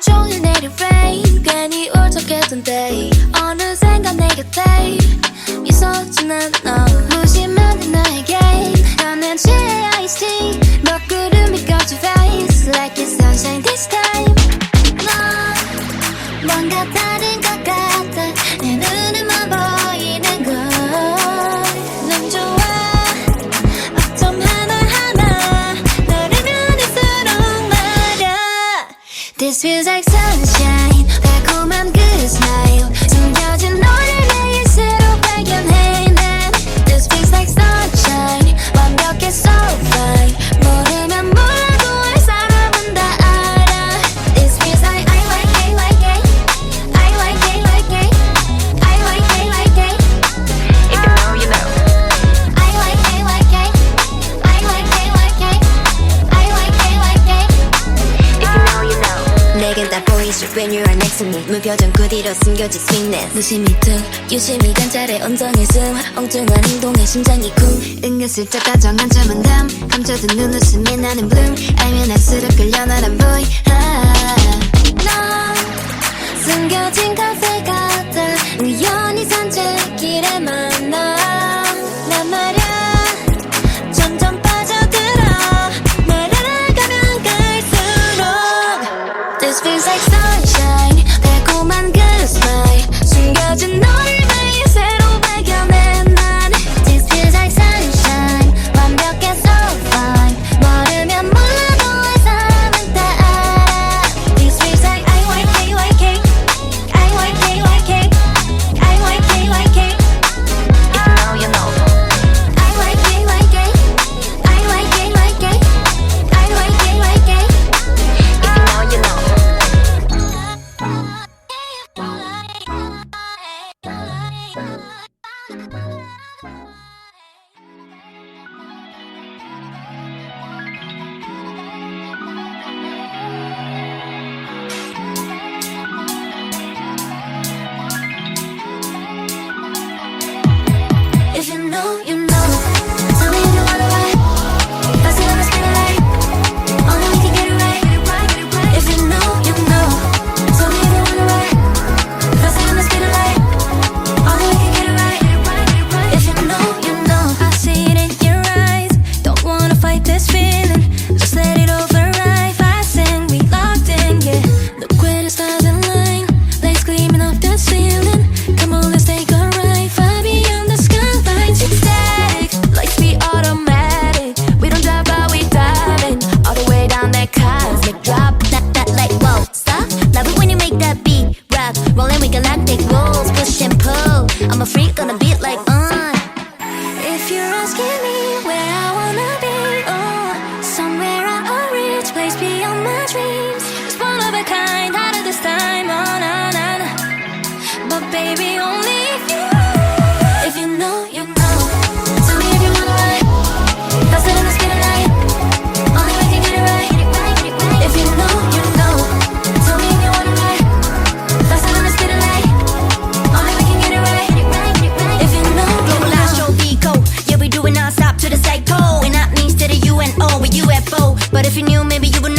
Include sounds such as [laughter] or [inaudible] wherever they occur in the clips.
종일 내린 rain 괜히 울적했던 day 어느샌가 내 곁에 미소 짓는 너 뒤로 숨겨진 sweetness 무심히 등 유심히 관찰해 온전히 숨. 엉뚱한 행동에 심장이 쿵. 은근슬쩍 다정한 점은 담. 감춰둔 눈웃음이 나는 bloom 알면 알수록 끌려 나란 boy 아. 넌 숨겨진 카페 같아. 우연히 산책길에 만나. 난 말야 점점 빠져들어. 널 알아가면 갈수록 This feels like sunshine. 달콤한 숨겨진 너를 Maybe you would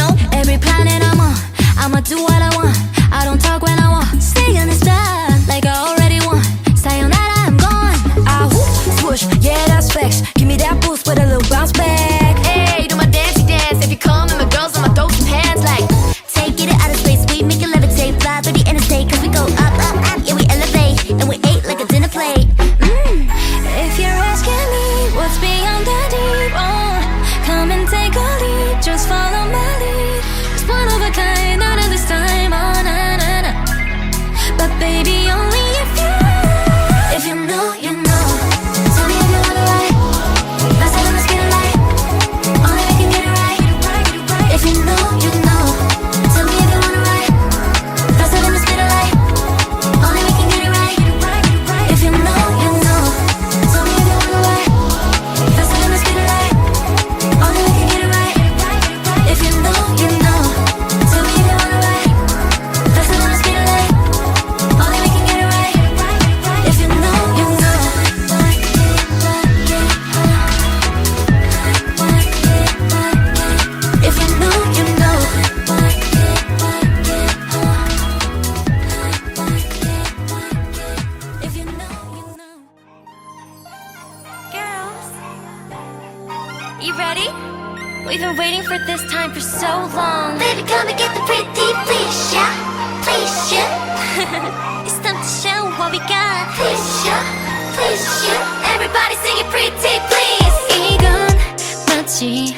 We've been waiting for this time for so long. Baby, come and get the pretty, please, yeah. Please, yeah. [laughs] it's time to show what we got. Please, yeah. Please, yeah. Everybody sing it pretty, please. 이건 마치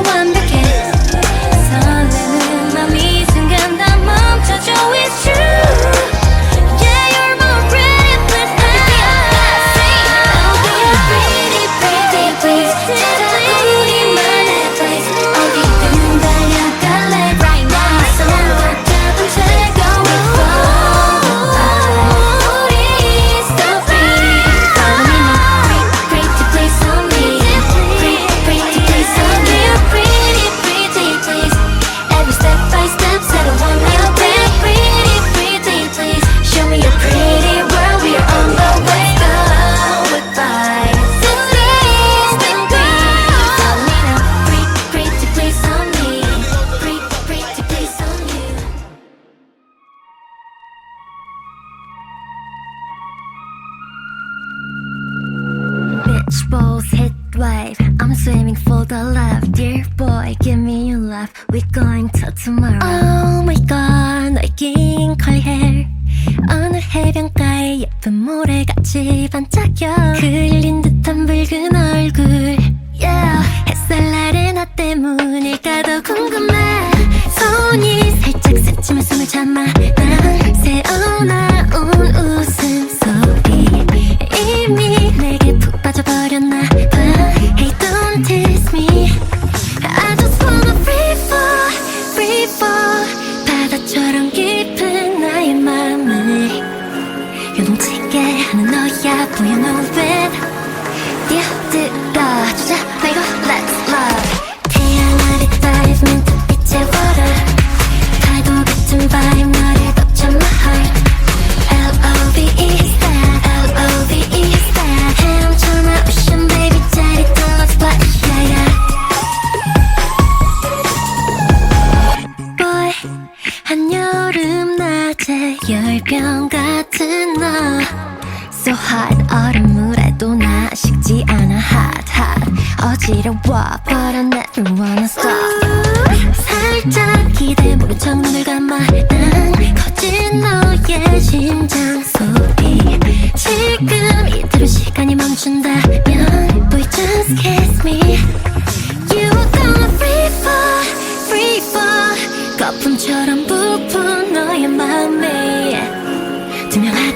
lo mande. Swole hit wave. I'm swimming for the love. Dear boy, give me your love. We're going to tomorrow. Oh my god, 너의 긴 curly hair. 어느 해변가에 예쁜 모래같이 반짝여. 그린 듯한 붉은 얼굴. Yeah. 햇살 아래 나 때문일까 더 궁금해. 손이 살짝 스치면 숨을 참아. 난 새어나온 웃음.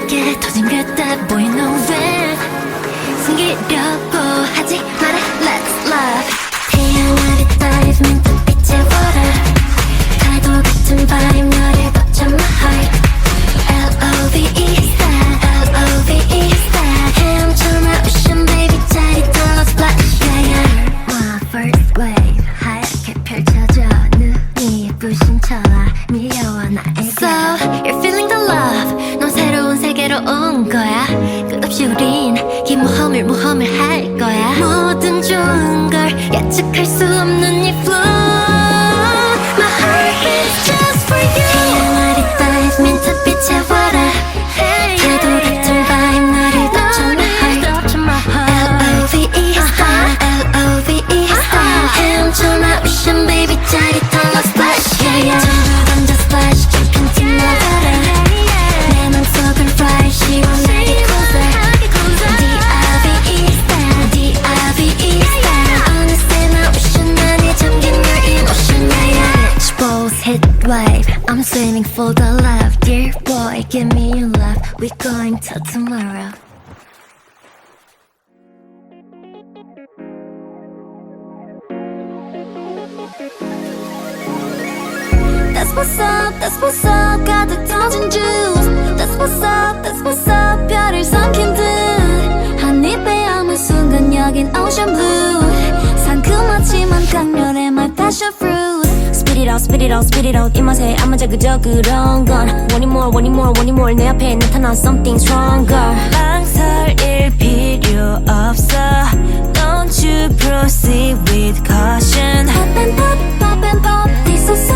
쉽게 터진 듯다. 보이는 왜 숨기려고 하지 마라. What's up 가득 터진 juice That's what's up, that's what's up 별을 삼킨 듯 한 입에 아무 순간 여긴 ocean blue 상큼하지만 강렬해 my passion fruit Spit it out, spit it out, spit it out 이 맛에 안 맞아 그저 그런 건 it more, it more, it more 내 앞에 나타난 something stronger 망설일 필요 없어 Don't you proceed with caution Pop and pop, pop and pop 뒤소설,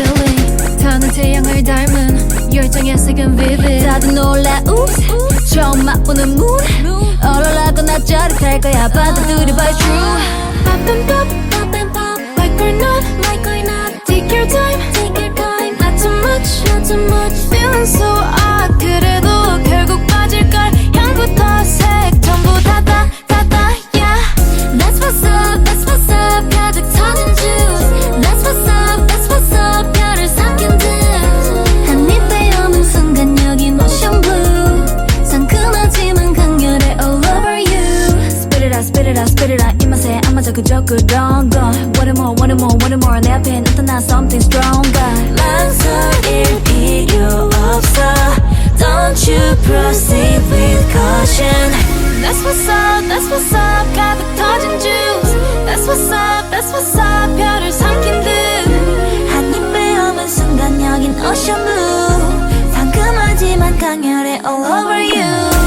feeling 타는 태양을 닮은 열정의 색은 vivid 다들 놀라 oops 처음 맛보는 mood 얼얼하고 나 짜릿할 거야 받아들여 by true and pop Like or not, like or not Take your time, take your time Not too much, not too much Feeling so odd 그래도 결국 빠질걸 향부터 색 전부 다다 다다 yeah That's what's up, that's 맞아 그저 그런 건 it more, it more, it more 내 앞에 나타나 something stronger 망설일 필요 없어 Don't you proceed with caution That's what's up, that's what's up 가득 터진 juice That's what's up, that's what's up 별을 삼킨 듯한 입에 오는 순간 여긴 ocean blue 상큼하지만 강렬해 all over you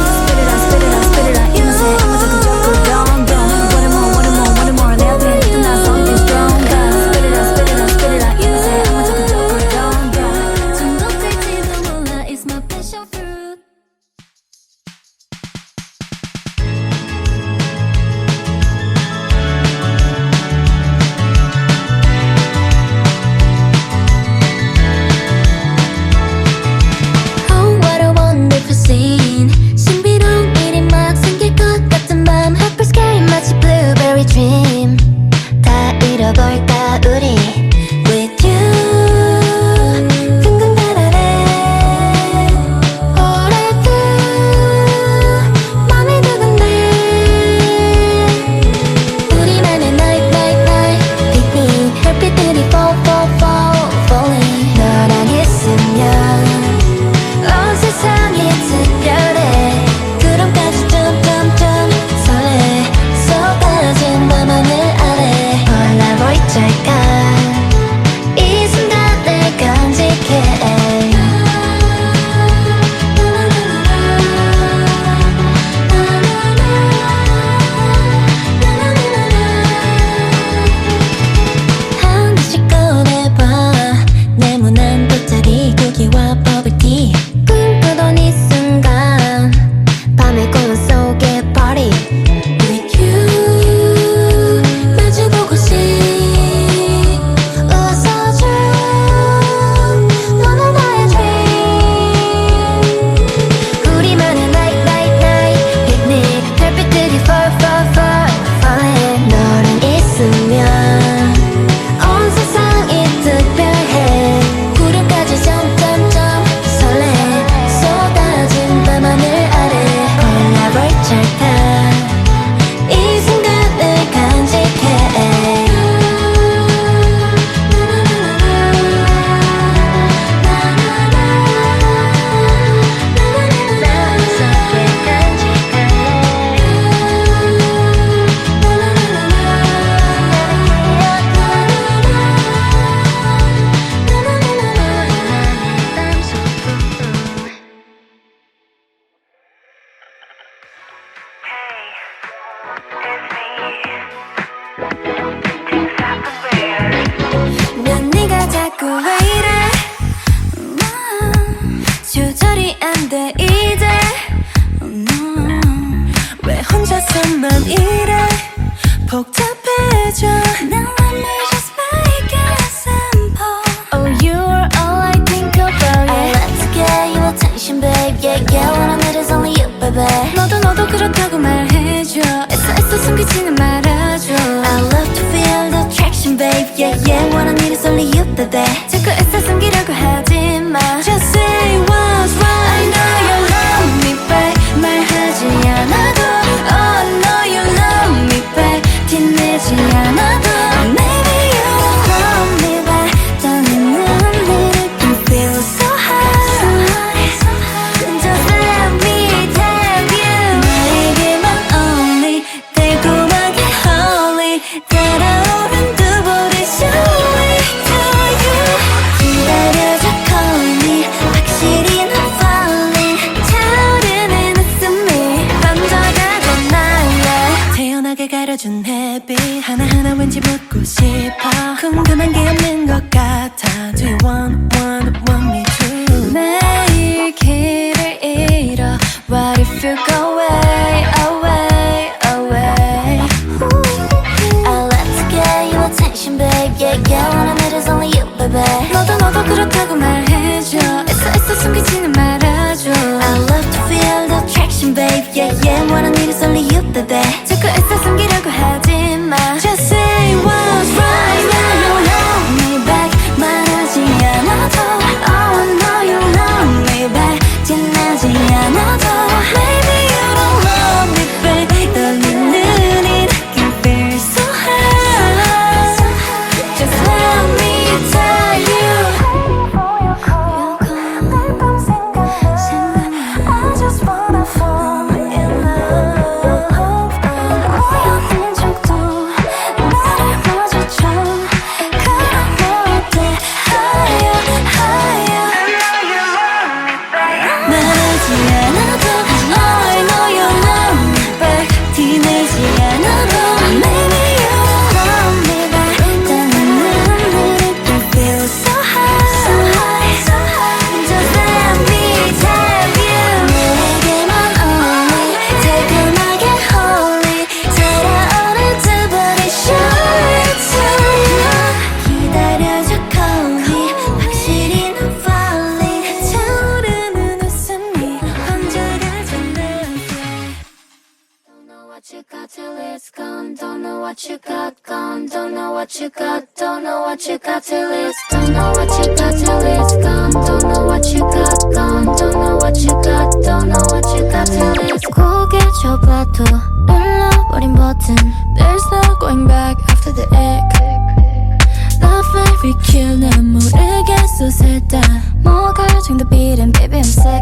이유는 모르겠어 셋다. 뭐가 정답이란 baby I'm sick.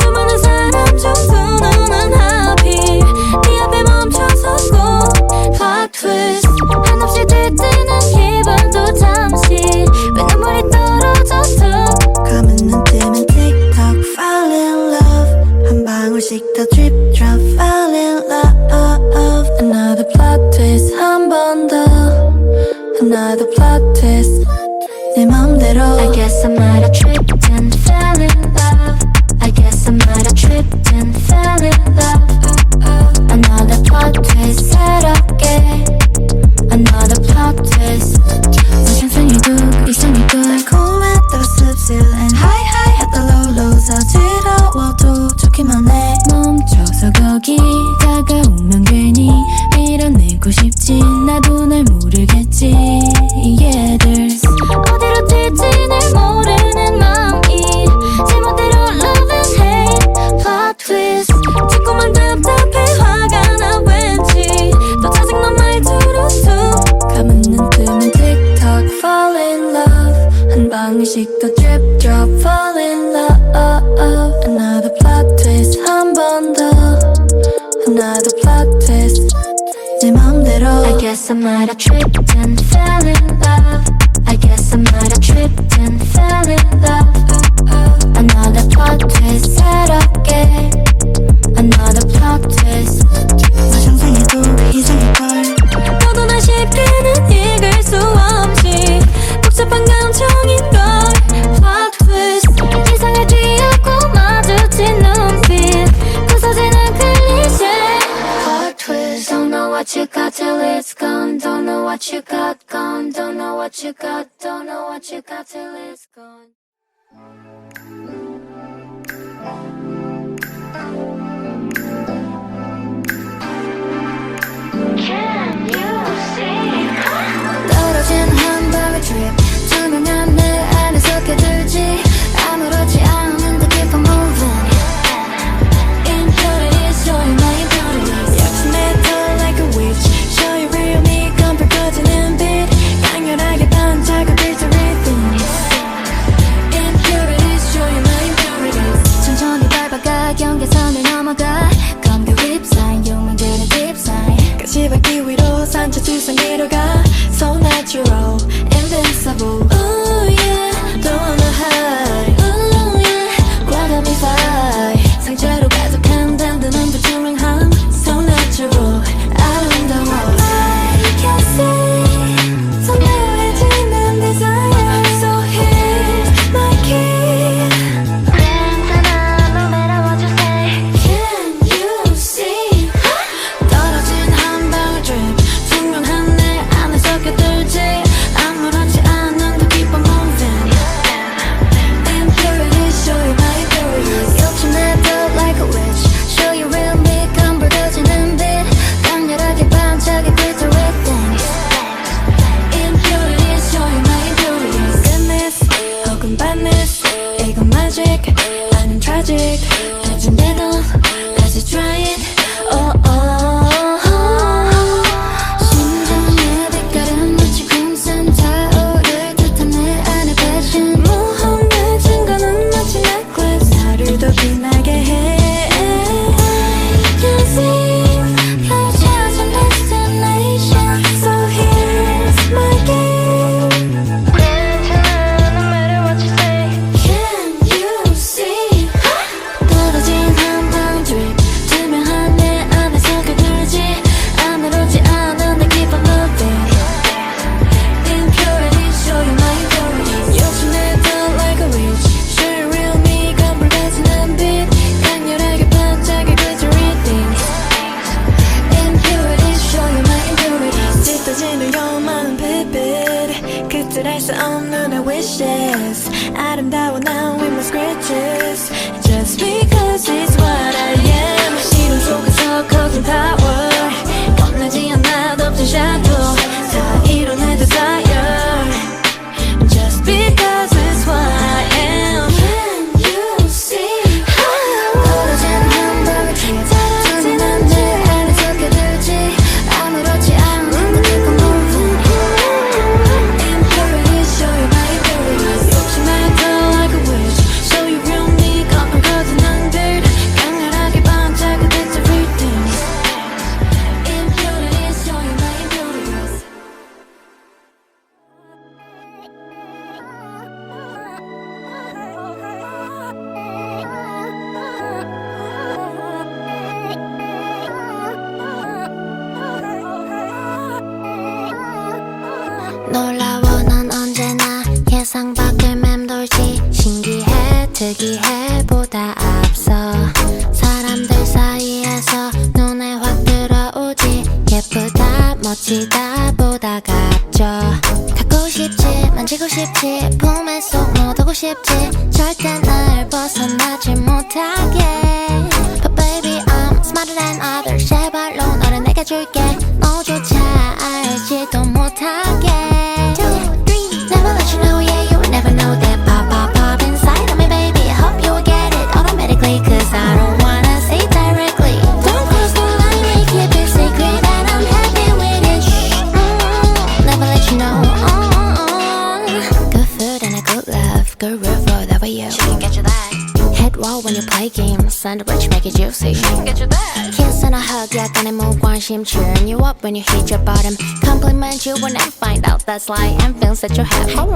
수많은 사람 중 road. I guess I might have tripped and fell in love. I guess I might have tripped and fell in love. Another plot twist, 새롭게. Another plot twist. 상상이 뚝, 일상이 뚝. 달콤했다가 씁쓸한 high high at the low low. 서지러워도 좋기만 해. 멈춰서 거기 다가오면 괜히 밀어내고 싶진. music 在我那。and rich make it juicy. Get you there. Kiss and a hug, yeah, gonna move 약간의 무관심, cheering you up when you hit your bottom. Compliment you when I find out that's lie and feels that you have all